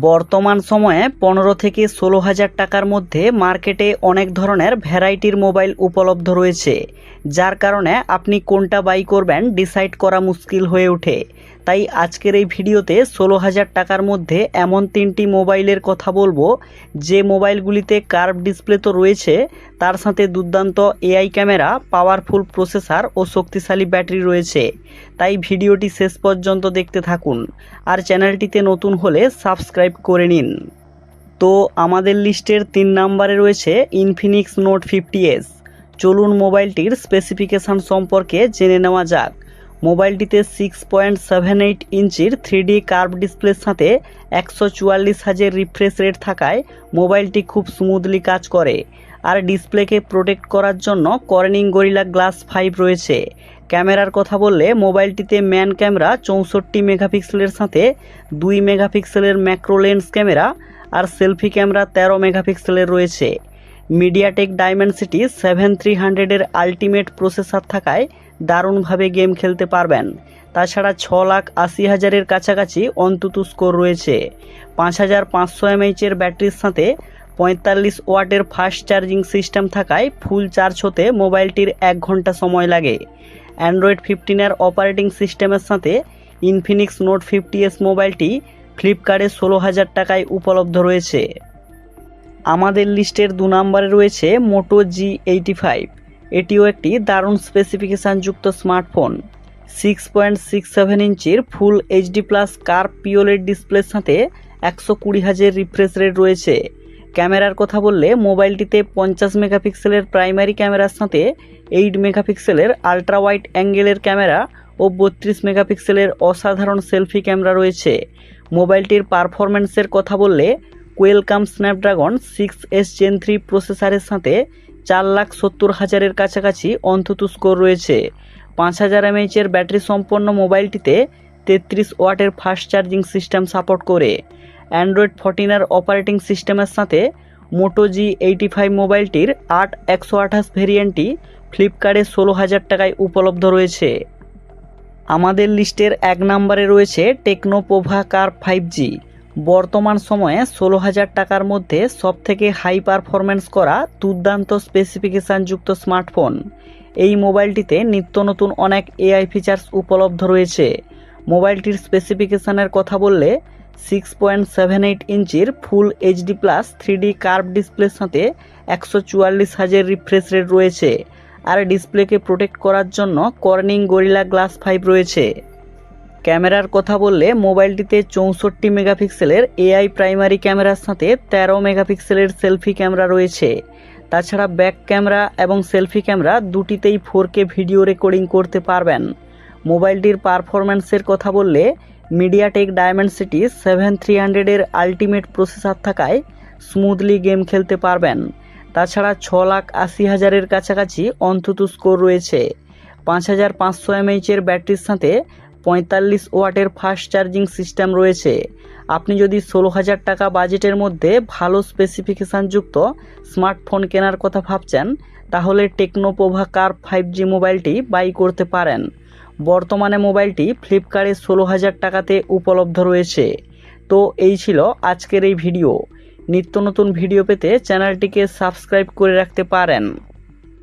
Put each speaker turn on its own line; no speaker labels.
বর্তমান সময়ে পনেরো থেকে ষোলো হাজার টাকার মধ্যে মার্কেটে অনেক ধরনের ভ্যারাইটির মোবাইল উপলব্ধ রয়েছে, যার কারণে আপনি কোনটা বাই করবেন ডিসাইড করা মুশকিল হয়ে ওঠে। তাই আজকের এই ভিডিওতে ষোলো হাজার টাকার মধ্যে এমন তিনটি মোবাইলের কথা বলব, যে মোবাইলগুলিতে কার্ভ ডিসপ্লে তো রয়েছে, তার সাথে দুর্দান্ত এআই ক্যামেরা, পাওয়ারফুল প্রসেসর ও শক্তিশালী ব্যাটারি রয়েছে। তাই ভিডিওটি শেষ পর্যন্ত দেখতে থাকুন। আর চ্যানেলটিতে নতুন হলে সাবস্ক্রাইব করে নিন। তো আমাদের লিস্টের তিন নম্বরে রয়েছে ইনফিনিক্স নোট ফিফটি এস চলুন মোবাইলটির স্পেসিফিকেশান সম্পর্কে জেনে নেওয়া যাক। মোবাইলটিতে সিক্স পয়েন্ট সেভেন এইট ইঞ্চির থ্রি ডি কার্ভ ডিসপ্লের সাথে একশো চুয়াল্লিশ হাজার রিফ্রেশ রেট থাকায় মোবাইলটি খুব স্মুথলি কাজ করে। আর ডিসপ্লেকে প্রোটেক্ট করার জন্য কর্নিং গরিলা গ্লাস ফাইভ রয়েছে। ক্যামেরার কথা বললে মোবাইলটিতে ম্যান ক্যামেরা চৌষট্টি মেগাপিক্সেলের সাথে দুই মেগাপিক্সেলের ম্যাক্রো লেন্স ক্যামেরা আর সেলফি ক্যামেরা তেরো মেগাপিক্সেলের রয়েছে। মিডিয়াটেক ডায়মেনসিটি সেভেন থ্রি হান্ড্রেডের আলটিমেট প্রসেসর থাকায় দারুণভাবে গেম খেলতে পারবেন। তাছাড়া ছ লাখ আশি হাজারের কাছাকাছি অন্তত স্কোর রয়েছে। পাঁচ হাজার পাঁচশো এমএইচের ব্যাটারির সাথে পঁয়তাল্লিশ ওয়াটের ফাস্ট চার্জিং সিস্টেম থাকায় ফুল চার্জ হতে মোবাইলটির এক ঘণ্টা সময় লাগে। অ্যান্ড্রয়েড ফিফটিনের অপারেটিং সিস্টেমের সাথে ইনফিনিক্স নোট ফিফটি এস মোবাইলটি ফ্লিপকার্টে ষোলো হাজার টাকায় উপলব্ধ রয়েছে। আমাদের লিস্টের দু নম্বরে রয়েছে মোটো জি এইটি ফাইভ এটিও একটি দারুণ স্পেসিফিকেশানযুক্ত smartphone six point six seven ইঞ্চির full HD plus curved POLED ডিসপ্লের সাথে একশো কুড়ি হাজার রিফ্রেশ রেট রয়েছে। ক্যামেরার কথা বললে মোবাইলটিতে পঞ্চাশ মেগাপিক্সেলের প্রাইমারি ক্যামেরার সাথে এইট মেগাপিক্সেলের আলট্রা ওয়াইড অ্যাঙ্গেলের ক্যামেরা ও বত্রিশ মেগাপিক্সেলের অসাধারণ সেলফি ক্যামেরা রয়েছে। মোবাইলটির পারফরম্যান্সের কথা বললে Qualcomm Snapdragon six S gen three প্রসেসারের সাথে চার লাখ সত্তর হাজারের কাছাকাছি অন্তত স্কোর রয়েছে। পাঁচ হাজার এমএইচের ব্যাটারি সম্পন্ন মোবাইলটিতে তেত্রিশ ওয়াটের ফাস্ট চার্জিং সিস্টেম সাপোর্ট করে। অ্যান্ড্রয়েড ফোরটিনের অপারেটিং সিস্টেমের সাথে মোটো জি এইটি ফাইভ মোবাইলটির আট একশো আঠাশ ভেরিয়েন্টটি ফ্লিপকার্টে ষোলো হাজার টাকায় উপলব্ধ রয়েছে। আমাদের লিস্টের এক নম্বরে রয়েছে টেকনো পোভা কার ফাইভ জি বর্তমান সময়ে ষোলো হাজার টাকার মধ্যে সবথেকে হাই পারফরম্যান্স করা দুর্দান্ত স্পেসিফিকেশানযুক্ত স্মার্টফোন এই মোবাইলটিতে নিত্য নতুন অনেক এআই ফিচার্স উপলব্ধ রয়েছে। মোবাইলটির স্পেসিফিকেশানের কথা বললে সিক্স পয়েন্ট সেভেন এইট ইঞ্চির full HD plus three D curve ডিসপ্লের সাথে একশো চুয়াল্লিশ হাজার রিফ্রেশ রেট রয়েছে। আর ডিসপ্লেকে প্রোটেক্ট করার জন্য কর্নিং গরিলা গ্লাস ফাইভ রয়েছে। ক্যামেরার কথা বললে মোবাইলটিতে চৌষট্টি মেগাপিক্সেলের এআই প্রাইমারি ক্যামেরার সাথে তেরো মেগাপিক্সেলের সেলফি ক্যামেরা রয়েছে। তাছাড়া ব্যাক ক্যামেরা এবং সেলফি ক্যামেরা দুটিতেই ফোর ভিডিও রেকর্ডিং করতে পারবেন। মোবাইলটির পারফরম্যান্সের কথা বললে MediaTek diamond city seven three হান্ড্রেডের আলটিমেট প্রসেসর থাকায় স্মুথলি গেম খেলতে পারবেন। তাছাড়া ছ লাখ আশি হাজারের কাছাকাছি অন্তত স্কোর রয়েছে। পাঁচ হাজার পাঁচশো এমএইচের ব্যাটারির সাথে পঁয়তাল্লিশ ওয়াটের ফাস্ট চার্জিং সিস্টেম রয়েছে। আপনি যদি ষোলো হাজার টাকা বাজেটের মধ্যে ভালো স্পেসিফিকেশানযুক্ত স্মার্টফোন কেনার কথা ভাবছেন, তাহলে টেকনোপোভা কার ফাইভ জি মোবাইলটি বাই করতে পারেন। বর্তমানে মোবাইলটি ফ্লিপকার্টে ষোলো হাজার টাকাতে উপলব্ধ রয়েছে। তো এই ছিল আজকের এই ভিডিও। নিত্য নতুন ভিডিও পেতে চ্যানেলটিকে সাবস্ক্রাইব করে রাখতে পারেন।